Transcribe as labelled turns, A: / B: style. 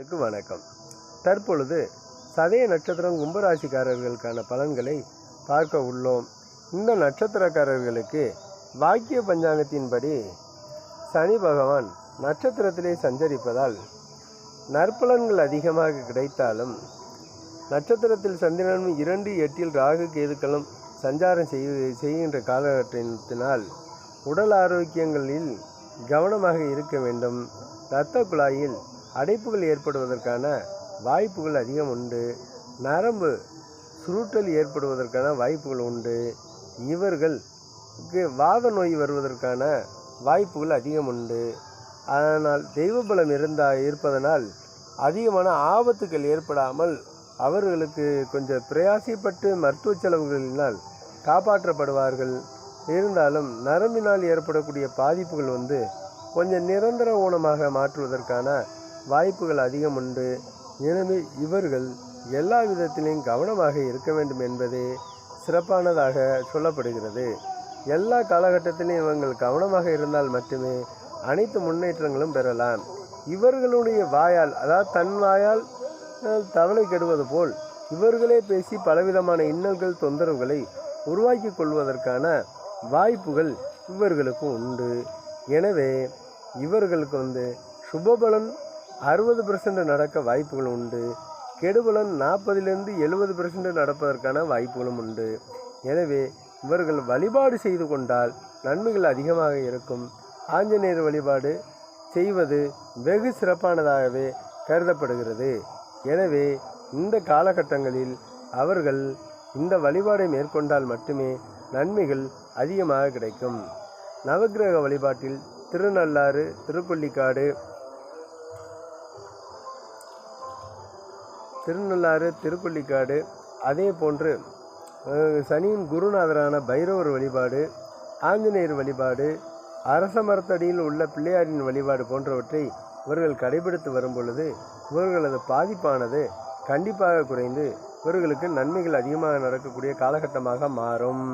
A: உங்களுக்கு வணக்கம். தற்பொழுது சதய நட்சத்திரம் கும்பராசிக்காரர்களுக்கான பலன்களை பார்க்க உள்ளோம். இந்த நட்சத்திரக்காரர்களுக்கு வாக்கிய பஞ்சாங்கத்தின்படி சனி பகவான் நட்சத்திரத்திலே சஞ்சரிப்பதால் நற்பலன்கள் அதிகமாக கிடைத்தாலும் நட்சத்திரத்தில் சந்திரனும் இரண்டு எட்டில் ராகு கேதுக்களும் சஞ்சாரம் செய்ய செய்கின்ற காலகட்டத்தினால் உடல் ஆரோக்கியங்களில் கவனமாக இருக்க வேண்டும். இரத்த குழாயில் அடைப்புகள் ஏற்படுவதற்கான வாய்ப்புகள் அதிகம் உண்டு. நரம்பு சுருட்டல் ஏற்படுவதற்கான வாய்ப்புகள் உண்டு. இவர்களுக்கு வாத நோய் வருவதற்கான வாய்ப்புகள் அதிகம் உண்டு. ஆனால் தெய்வ பலம் இருந்தால் இருப்பதனால் அதிகமான ஆபத்துகள் ஏற்படாமல் அவர்களுக்கு கொஞ்சம் பிரயாசப்பட்டு மருத்துவ செலவுகளினால் காப்பாற்றப்படுவார்கள். இருந்தாலும் நரம்பினால் ஏற்படக்கூடிய பாதிப்புகள் வந்து கொஞ்சம் நிரந்தர ஊனமாக மாற்றுவதற்கான வாய்ப்புகள் அதிகம் உண்டு. எனவே இவர்கள் எல்லா விதத்திலையும் கவனமாக இருக்க வேண்டும் என்பதே சிறப்பானதாக சொல்லப்படுகிறது. எல்லா காலகட்டத்திலும் இவங்கள் கவனமாக இருந்தால் மட்டுமே அனைத்து முன்னேற்றங்களும் பெறலாம். இவர்களுடைய வாயால் அதாவது தன் வாயால் தவளை கெடுவது போல் இவர்களே பேசி பலவிதமான இன்னல்கள் தொந்தரவுகளை உருவாக்கி கொள்வதற்கான வாய்ப்புகள் இவர்களுக்கு உண்டு. எனவே இவர்களுக்கு வந்து சுபபலன் அறுபது பெர்சன்ட் நடக்க வாய்ப்புகள் உண்டு. கெடுபலன் நாற்பதுலேருந்து எழுபது பெர்சன்ட் நடப்பதற்கான வாய்ப்புகளும் உண்டு. எனவே இவர்கள் வழிபாடு செய்து கொண்டால் நன்மைகள் அதிகமாக இருக்கும். ஆஞ்சநேயர் வழிபாடு செய்வது வெகு சிறப்பானதாகவே கருதப்படுகிறது. எனவே இந்த காலகட்டங்களில் அவர்கள் இந்த வழிபாடை மேற்கொண்டால் மட்டுமே நன்மைகள் அதிகமாக கிடைக்கும். நவக்கிரக வழிபாட்டில் திருநள்ளாறு திருக்கொள்ளிக்காடு திருநள்ளாறு திருக்கொள்ளிக்காடு அதே போன்று சனியின் குருநாதரான பைரவர் வழிபாடு ஆஞ்சநேயர் வழிபாடு அரச மரத்தடியில் உள்ள பிள்ளையாரின் வழிபாடு போன்றவற்றை இவர்கள் கடைபிடித்து வரும் பொழுது இவர்களது பாதிப்பானது கண்டிப்பாக குறைந்து இவர்களுக்கு நன்மைகள் அதிகமாக நடக்கக்கூடிய காலகட்டமாக மாறும்.